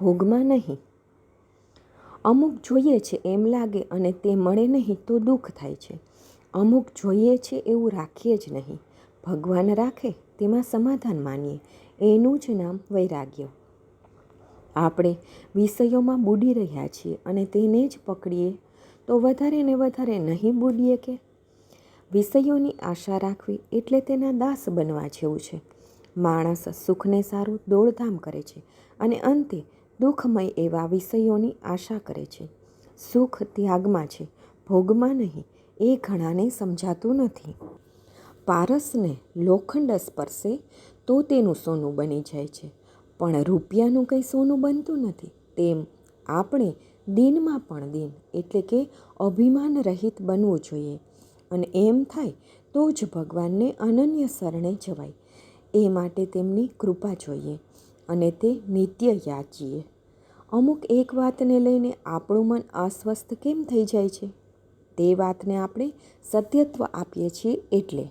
ભોગમાં નહીં. અમુક જોઈએ છે એમ લાગે અને તે મળે નહીં તો દુઃખ થાય છે. અમુક જોઈએ છે એવું રાખીએ જ નહીં. ભગવાન રાખે તેમાં સમાધાન માનીએ. એનું જ નામ વૈરાગ્ય. આપણે વિષયોમાં બુડી રહ્યા છીએ અને તેને જ પકડીએ તો વધારે ને વધારે નહીં બુડીએ કે? વિષયોની આશા રાખવી એટલે તેના દાસ બનવા જેવું છે. માણસ સુખને સારું દોડધામ કરે છે અને અંતે દુઃખમય એવા વિષયોની આશા કરે છે. સુખ ત્યાગમાં છે, ભોગમાં નહીં, એ ઘણાને સમજાતું નથી. પારસને લોખંડ સ્પર્શે તો તેનું સોનું બની જાય છે, પણ રૂપિયાનું કંઈ સોનું બનતું નથી. તેમ આપણે દિનમાં પણ દિન, એટલે કે અભિમાન રહિત બનવું જોઈએ. અને એમ થાય તો જ ભગવાનને અનન્ય શરણે જવાય. એ માટે તેમની કૃપા જોઈએ. અને તે નિત્ય યાચીએ અમુક એક વાતને લઈને આપણું મન અસ્વસ્થ કેમ થઈ જાય છે? તે વાતને આપણે સત્યત્વ આપીએ છીએ એટલે.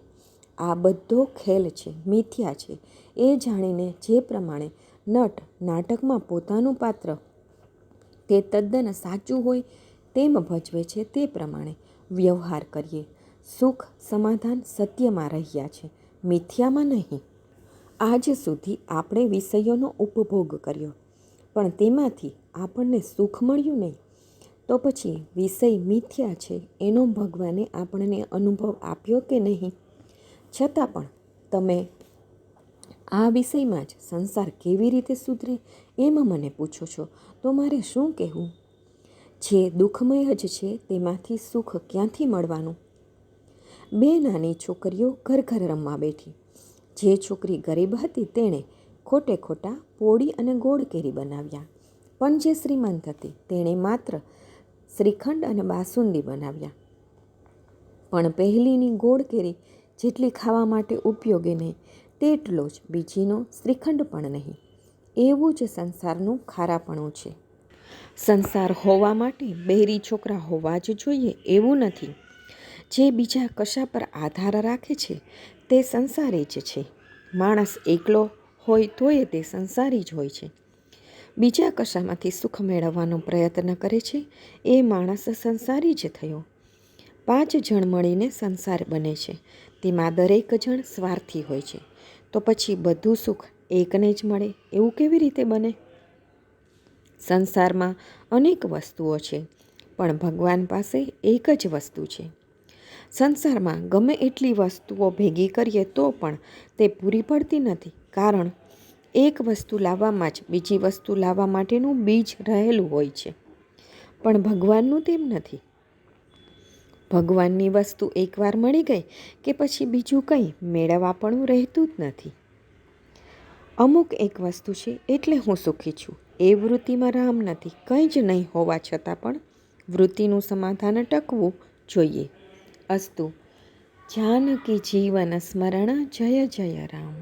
આ બધો ખેલ છે, મિથ્યા છે. એ જાણીને જે પ્રમાણે નટ નાટકમાં પોતાનું પાત્ર તે તદ્દન સાચું હોય તેમ ભજવે છે તે પ્રમાણે વ્યવહાર કરીએ. સુખ સમાધાન સત્યમાં રહ્યા છે, મિથ્યામાં નહીં. આજ સુધી આપણે વિષયોનો ઉપભોગ કર્યો, પણ તેમાંથી આપણને સુખ મળ્યું નહીં. તો પછી વિષય મિથ્યા છે એનો ભગવાને આપણને અનુભવ આપ્યો કે નહીં? છતાં પણ તમે આ વિષયમાં જ સંસાર કેવી રીતે સુધરે એમ મને પૂછો છો, તો મારે શું કહેવું? જે દુઃખમય જ છે તેમાંથી સુખ ક્યાંથી મળવાનું? બે નાની છોકરીઓ ઘર ઘર રમવા બેઠી. જે છોકરી ગરીબ હતી તેણે ખોટે ખોટા પોળી અને ગોળ કેરી બનાવ્યા. પણ જે શ્રીમંત હતી તેણે માત્ર શ્રીખંડ અને બાસુંદી બનાવ્યા. પણ પહેલીની ગોળ કેરી જેટલી ખાવા માટે ઉપયોગી નહીં, તેટલો જ બીજીનો શ્રીખંડ પણ નહીં. એવું જ સંસારનું ખારાપણું છે. સંસાર હોવા માટે બહેરી છોકરા હોવા જ જોઈએ એવું નથી. જે બીજા કશા પર આધાર રાખે છે તે સંસારી જ છે. માણસ એકલો હોય તોય તે સંસારી જ હોય છે. બીજા કશામાંથી સુખ મેળવવાનો પ્રયત્ન કરે છે, એ માણસ સંસારી જ થયો. પાંચ જણ મળીને સંસાર બને છે. તેમાં દરેક જણ સ્વાર્થી હોય છે. તો પછી બધું સુખ એકને જ મળે, એવું કેવી રીતે બને? સંસારમાં અનેક વસ્તુઓ છે, પણ ભગવાન પાસે એક જ વસ્તુ છે. સંસારમાં ગમે એટલી વસ્તુઓ ભેગી કરીએ તો પણ તે પૂરી પડતી નથી. કારણ એક વસ્તુ લાવવામાં જ બીજી વસ્તુ લાવવા માટેનું બીજ રહેલું હોય છે. પણ ભગવાનનું તેમ નથી. ભગવાનની વસ્તુ એકવાર મળી ગઈ કે પછી બીજું કંઈ મેળવવા પણ રહેતું જ નથી. અમુક એક વસ્તુ છે એટલે હું સુખી છું. એ વૃત્તિમાં રામ નથી. કંઈ જ નહીં હોવા છતાં પણ વૃત્તિનું સમાધાન ટકવું જોઈએ. અસ્તુ જાનકી જીવન સ્મરણ જય જય રામ